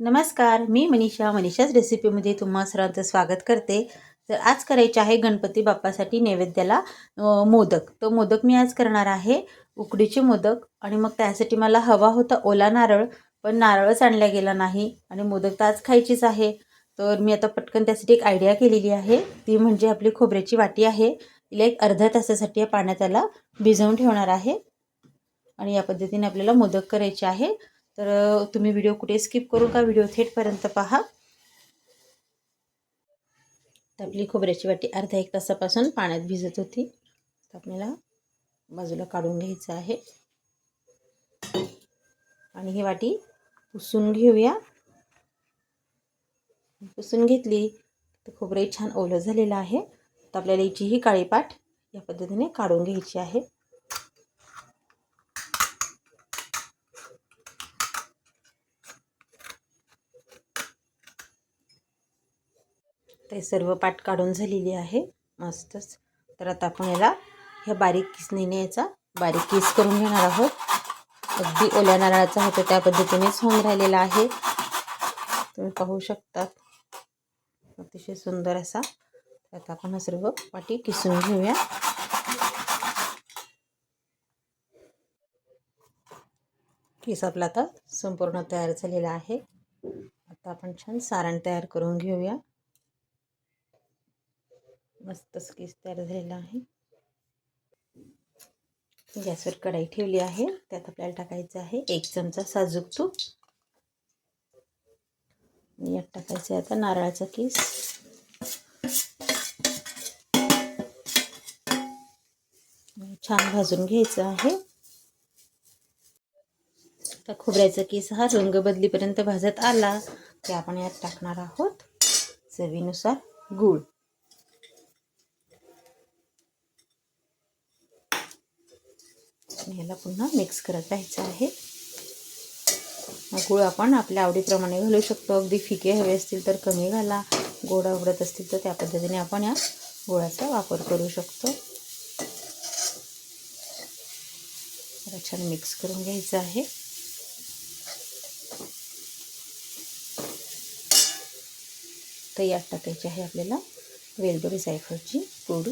नमस्कार मी मनीषा. मनीषाच रेसिपीमध्ये तुम्हा सर्वांचं स्वागत करते. तर आज करायचे आहे गणपती बाप्पासाठी नैवेद्याला मोदक. तो मोदक मी आज करणार आहे. उकडीचे मोदक आणि मग त्यासाठी मला हवा होता ओला नारळ पण नारळच आणला गेला नाही आणि मोदक तर आज खायचीच आहे. तर मी आता पटकन त्यासाठी एक आयडिया केलेली आहे. ती म्हणजे आपली खोबऱ्याची वाटी आहे. तिला एक अर्ध्या तासासाठी या पाण्यात त्याला भिजवून ठेवणार आहे. आणि या पद्धतीने आपल्याला मोदक करायचे आहे. तर तुम्ही व्हिडिओ कुठे स्किप करू का व्हिडिओ थेटपर्यंत पहा. तर आपली खोबऱ्याची वाटी अर्धा एक तासापासून पाण्यात भिजत होती. तर आपल्याला बाजूला काढून घ्यायचं आहे. आणि ही वाटी पुसून घेऊया. पुसून घेतली तर खोबरे छान ओलं झालेलं आहे. तर आपल्याला याची ही काळी पाठ या पद्धतीने काढून घ्यायची आहे. ते सर्व पाट काढून झालेली आहे. मस्तच. तर आता आपण याला ह्या बारीक किसणीने याचा बारीक किस करून घेणार आहोत. अगदी ओल्या नारळाचा होतो त्या पद्धतीनेच होऊन राहिलेला आहे. तुम्ही पाहू शकतात. अतिशय सुंदर असा. आता आपण हा सर्व पाटी किसून घेऊया. केस आपला आता संपूर्ण तयार झालेला आहे. आता आपण छान सारण तयार करून घेऊया. मस्तच केस तयार झालेला आहे. गॅसवर कढाई ठेवली आहे. त्यात आपल्याला टाकायचं आहे एक चमचा साजूक तूप. यात टाकायचं आहे आता नारळाचा केस. छान भाजून घ्यायचं आहे. आता खोबऱ्याचा केस हा रंग बदलीपर्यंत भाजत आला की आपण यात टाकणार आहोत चवीनुसार गूळ. याला पुन्हा मिक्स करत राहायचं आहे. गुळ आपण आपल्या आवडीप्रमाणे घालू शकतो. अगदी फिके हवे असतील तर कमी घाला. गोड आवडत असतील तर त्या पद्धतीने आपण या गुळाचा वापर करू शकतो. छान मिक्स करून घ्यायचं आहे. तर यात टाकायची आहे आपल्याला वेलदोडी जायफळची पूड.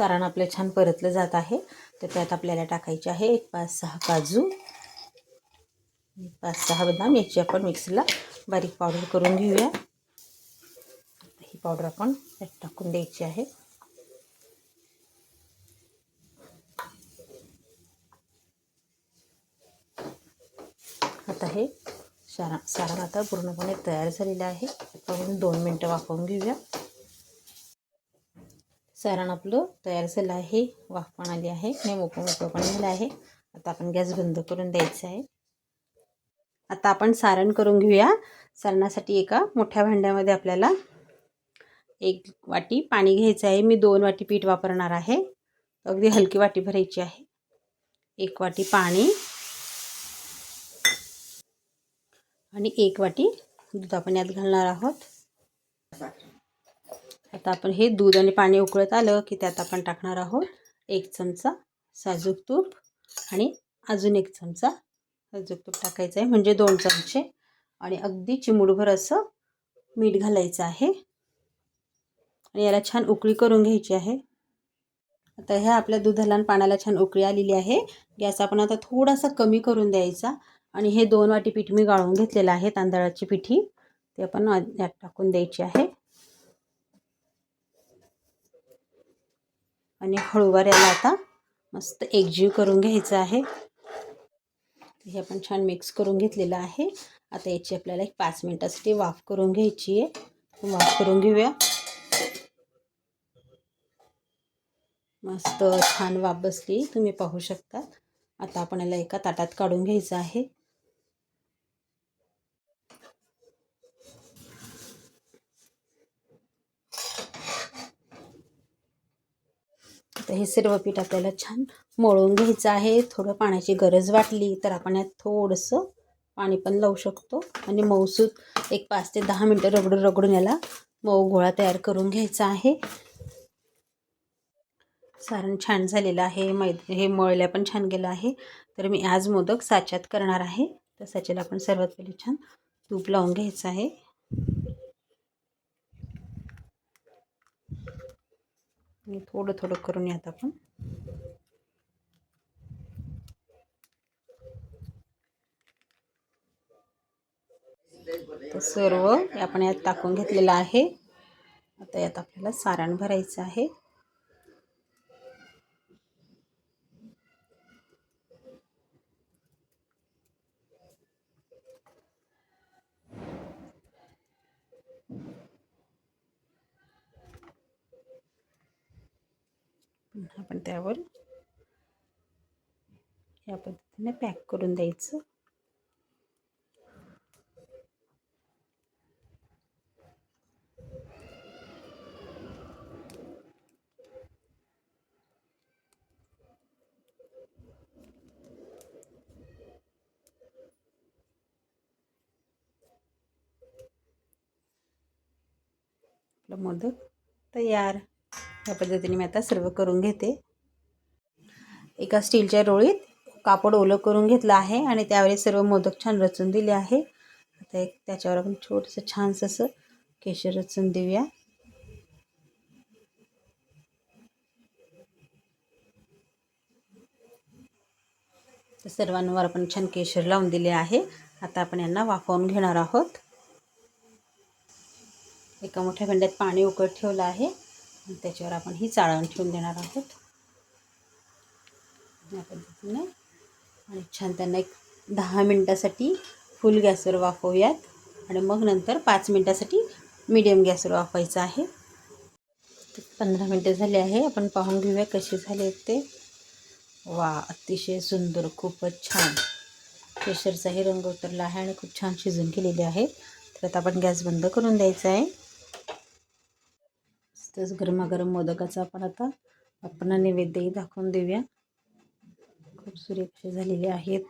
सारण आपलं छान परतलं जात आहे. तर त्यात आपल्याला टाकायचे आहे एक पाच सहा काजू एक पाच सहा बदाम याची आपण मिक्सरला बारीक पावडर करून घेऊया. ही पावडर आपण त्यात टाकून द्यायची आहे. आता हे सारा सारण आता पूर्णपणे तयार झालेलं आहे. आपण दोन मिनटं वापरून घेऊया. सारण आपलं तयार झालं आहे. वाफ पण आली आहे. आणि मोकळं मोकळं पण झालं आहे. आता आपण गॅस बंद करून द्यायचा आहे. आता आपण सारण करून घेऊया. सारणासाठी एका मोठ्या भांड्यामध्ये आपल्याला एक वाटी पाणी घ्यायचं आहे. मी दोन वाटी पीठ वापरणार आहे. अगदी हलकी वाटी भरायची आहे. एक वाटी पाणी आणि एक वाटी दूध आपण यात घालणार आहोत. आता आपण हे दूध आणि पाणी उकळत आलं की त्यात आपण टाकणार आहोत एक चमचा साजूक तूप आणि अजून एक चमचा साजूक तूप टाकायचं आहे म्हणजे दोन चमचे. आणि अगदी चिमूडभर असं मीठ घालायचं आहे. आणि याला छान उकळी करून घ्यायची आहे. आता ह्या आपल्या दुधाला आणि पाण्याला छान उकळी आलेली आहे. गॅस आपण आता थोडासा कमी करून द्यायचा. आणि हे दोन वाटी पीठ मी गाळून घेतलेलं आहे तांदळाची पिठी. ते आपण यात टाकून द्यायची आहे. आणि हळूवार याला आता मस्त एकजीव करून घ्यायचं आहे. हे आपण छान मिक्स करून घेतलेलं आहे. आता याची आपल्याला एक पाच मिनटासाठी वाफ करून घ्यायची आहे. वाफ करून घेऊया. मस्त छान वाफ बसली. तुम्ही पाहू शकता. आता आपण याला एका ताटात काढून घ्यायचं आहे. तर हे सर्व पीठ आपल्याला छान मळून घ्यायचं आहे. थोडं पाण्याची गरज वाटली तर आपण यात थोडंसं पाणी पण लावू शकतो. आणि मऊसूत एक पाच ते दहा मिनटं रगडून रगडून याला मऊ गोळा तयार करून घ्यायचा आहे. सारण छान झालेलं आहे. मै हे मळल्या पण छान गेलं आहे. तर मी आज मोदक साच्यात करणार आहे. तर साच्याला आपण सर्वात पहिले छान तूप लावून घ्यायचं आहे. आणि थोडं थोडं करून यात आपण. तर सर्व आपण यात टाकून घेतलेलं आहे. आता यात आपल्याला सारण भरायचं आहे. आपण त्यावर या पद्धतीने पॅक करून द्यायचं. आपलं मोदक तयार. या पद्धतीने मी आता सर्व करून घेते. एका स्टीलच्या रोळीत कापड ओलं करून घेतलं आहे आणि त्यावर सर्व मोदक छान रचून दिले आहे. आता एक त्याच्यावर आपण छोटंसं छानसं असं केशर रचून देऊया. तर सर्वांवर आपण छान केशर लावून दिले आहे. आता आपण यांना वाफवून घेणार आहोत. एका मोठ्या भांड्यात पाणी उकळत ठेवलं आहे. त्याच्यावर आपण ही चाळण ठेवून देणार आहोत. या पद्धतीने. आणि छान त्यांना एक दहा मिनटासाठी फुल गॅसवर वाफवूयात. आणि मग नंतर पाच मिनटासाठी मीडियम गॅसवर वाफवायचं आहे. पंधरा मिनटं झाले आहे. आपण पाहून घेऊया कसे झाले ते. वा अतिशय सुंदर खूपच छान. केशरचाही रंग उतरला आहे आणि खूप छान शिजून गेलेले आहे तर आता आपण गॅस बंद करून द्यायचा आहे. तसंच गरमागरम मोदकाचा आपण आता आपण नैवेद्यही दाखवून देऊया. खूप सुरेख झालेले आहेत.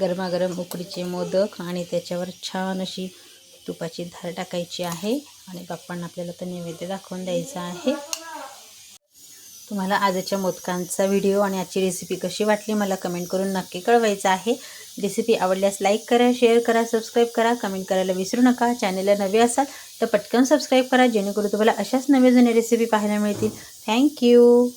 गरमागरम उकडीचे मोदक आणि त्याच्यावर छान अशी तुपाची धार टाकायची आहे. आणि बाप्पांना आपल्याला तर नैवेद्य दाखवून द्यायचा आहे. तुम्हाला आजच्या मोदकांचा व्हिडिओ आणि आजची रेसिपी कशी वाटली मला कमेंट करून नक्की कळवायचं आहे. रेसिपी आवडल्यास लाईक करा शेअर करा सबस्क्राईब करा. कमेंट करायला विसरू नका. चॅनलला नवे असाल तर पटकन सबस्क्राईब करा जेणेकरून तुम्हाला अशाच नवे जुने रेसिपी पाहायला मिळतील. थँक्यू